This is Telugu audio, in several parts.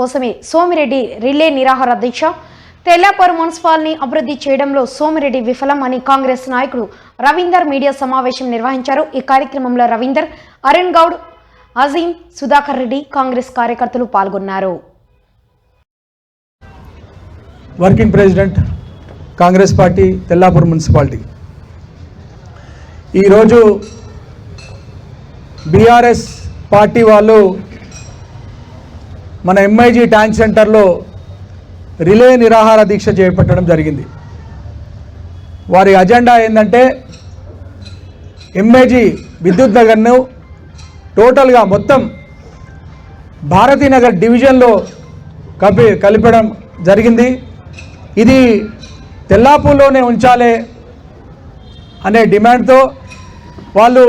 కోసమే సోమిరెడ్డి రిలే నిరాహార దీక్ష. తెల్లాపూర్ మున్సిపాల్ని అభివృద్ధి చేయడంలో సోమిరెడ్డి విఫలం అని కాంగ్రెస్ నాయకుడు రవీందర్ మీడియా సమావేశం నిర్వహించారు. ఈ కార్యక్రమంలో రవీందర్ అరుణ్ గౌడ్ అజీం సుధాకర్ రెడ్డి కాంగ్రెస్ కార్యకర్తలు పాల్గొన్నారు. Working president Congress party Tellapur municipality. ఈరోజు బీఆర్ఎస్ పార్టీ వాళ్ళు మన ఎంఐజీ ట్యాంక్ సెంటర్లో రిలే నిరాహార దీక్ష చేపట్టడం జరిగింది. వారి అజెండా ఏంటంటే ఎంఐజీ విద్యుత్ నగర్ను టోటల్గా మొత్తం భారతీనగర్ డివిజన్లో కపి కలిపడం జరిగింది. ఇది తెల్లాపూర్లోనే ఉంచాలి అనే డిమాండ్తో వాళ్ళు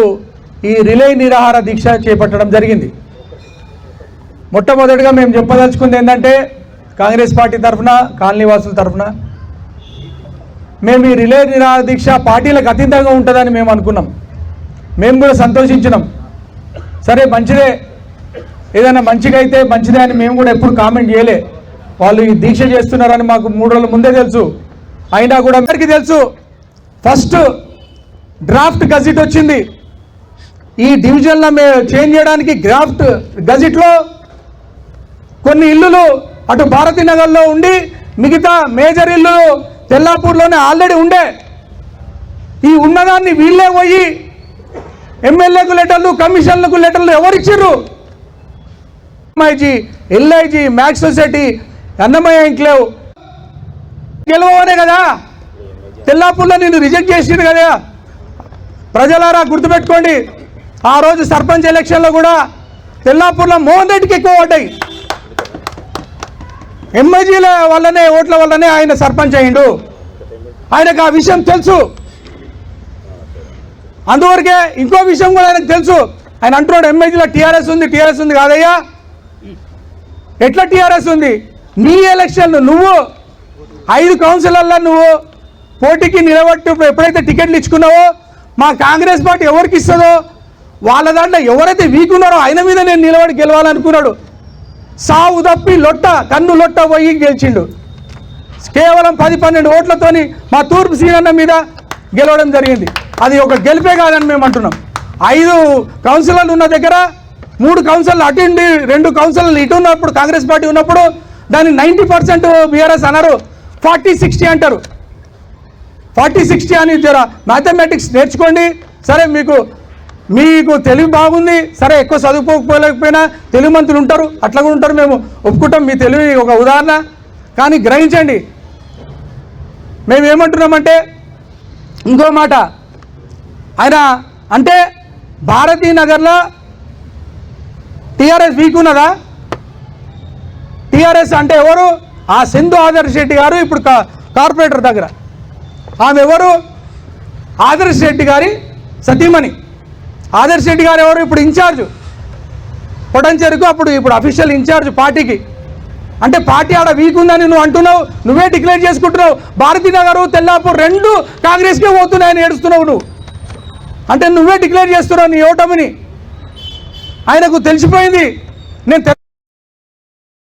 ఈ రిలే నిరాహార దీక్ష చేపట్టడం జరిగింది. మొట్టమొదటిగా మేము చెప్పదలుచుకుంది ఏంటంటే కాంగ్రెస్ పార్టీ తరఫున కాలనీవాసుల తరఫున. మేము ఈ రిలే నిరాదీక్ష దీక్ష పార్టీలకు అతీతంగా ఉంటుందని మేము అనుకున్నాం. మేము కూడా సంతోషించినాం. సరే మంచిదే. ఏదైనా మంచిగా అయితే మంచిదే అని మేము కూడా ఎప్పుడు కామెంట్ చేయలే. వాళ్ళు ఈ దీక్ష చేస్తున్నారని మాకు మూడు రోజుల ముందే తెలుసు. అయినా కూడా అందరికీ తెలుసు. ఫస్ట్ డ్రాఫ్ట్ గజిట్ వచ్చింది. ఈ డివిజన్లో మేము చేంజ్ చేయడానికి డ్రాఫ్ట్ గజిట్లో కొన్ని ఇల్లులు అటు భారతీనగర్లో ఉండి మిగతా మేజర్ ఇల్లులు తెల్లాపూర్లోనే ఆల్రెడీ ఉండే. ఈ ఉన్నదాన్ని వీళ్ళే పోయి ఎమ్మెల్యేకు లెటర్లు కమిషన్లకు లెటర్లు ఎవరు ఇచ్చారు MIG LIG max society Annamayya enclave గెలవనే కదా? తెల్లాపూర్లో నేను రిజెక్ట్ చేసింది కదా? ప్రజలారా గుర్తుపెట్టుకోండి. ఆ రోజు సర్పంచ్ ఎలక్షన్లో కూడా తెల్లాపూర్లో మోహన్ రెడ్డికి ఎక్కువ ఓటాయి. ఎంఐజీల వల్లనే ఓట్ల వల్లనే ఆయన సర్పంచ్ అయిండు. ఆయనకు ఆ విషయం తెలుసు. అందువరకే ఇంకో విషయం కూడా ఆయనకు తెలుసు. ఆయన అంటున్నాడు ఎంఐజీలో టీఆర్ఎస్ ఉంది టీఆర్ఎస్ ఉంది కాదయ్యా. ఎట్లా టీఆర్ఎస్ ఉంది? నీ ఎలక్షన్ నువ్వు ఐదు కౌన్సిలర్లో నువ్వు పోటీకి నిలబట్టి ఎప్పుడైతే టికెట్లు ఇచ్చుకున్నావో మా కాంగ్రెస్ పార్టీ ఎవరికి ఇస్తుందో వాళ్ళ దాంట్లో ఎవరైతే వీక్ ఉన్నారో ఆయన మీద నేను నిలబడి గెలవాలనుకున్నాడు. సావు తప్పి లొట్ట కన్ను లొట్ట పోయి గెలిచిండు. కేవలం పది పన్నెండు ఓట్లతోని మా తూర్పు సీనన్న మీద గెలవడం జరిగింది. అది ఒక గెలిపే కాదని మేము అంటున్నాం. ఐదు కౌన్సిలర్లు ఉన్న దగ్గర మూడు కౌన్సిలర్లు అటు ఉండి రెండు కౌన్సిలర్లు ఇటు ఉన్నప్పుడు కాంగ్రెస్ పార్టీ ఉన్నప్పుడు దాన్ని నైంటీ పర్సెంట్ బీఆర్ఎస్ అన్నారు ఫార్టీ సిక్స్టీ అంటారు. ఫార్టీ సిక్స్టీ అని మ్యాథమెటిక్స్ నేర్చుకోండి. సరే మీకు మీకు తెలివి బాగుంది సరే ఎక్కువ చదువుకోకపోలేకపోయినా తెలుగు మంత్రులు ఉంటారు అట్లా కూడా ఉంటారు మేము ఒప్పుకుంటాం మీ తెలివి ఒక ఉదాహరణ. కానీ గ్రహించండి మేము ఏమంటున్నామంటే ఇంకో మాట ఆయన అంటే భారతీ నగర్లో టీఆర్ఎస్ వీక్ ఉన్నదా? టీఆర్ఎస్ అంటే ఎవరు? ఆ సింధు ఆదర్శ్ రెడ్డి గారు ఇప్పుడు కా- కార్పొరేటర్ దగ్గర. ఆమె ఎవరు? ఆదర్శ్ రెడ్డి గారి సతీమణి. ఆదర్శ్ రెడ్డి గారు ఎవరు? ఇప్పుడు ఇన్ఛార్జ్. పొటంచెరుకు అప్పుడు ఇప్పుడు అఫీషియల్ ఇన్ఛార్జ్ పార్టీకి. అంటే పార్టీ ఆడ వీక్ ఉందని నువ్వు అంటున్నావు నువ్వే డిక్లేర్ చేసుకుంటున్నావు. భారతీనగర్ తెల్లాపూర్ రెండు కాంగ్రెస్కే పోతున్నాయని ఏడుస్తున్నావు నువ్వు. అంటే నువ్వే డిక్లేర్ చేస్తున్నావు నీ ఓటమిని. ఆయనకు తెలిసిపోయింది. నేను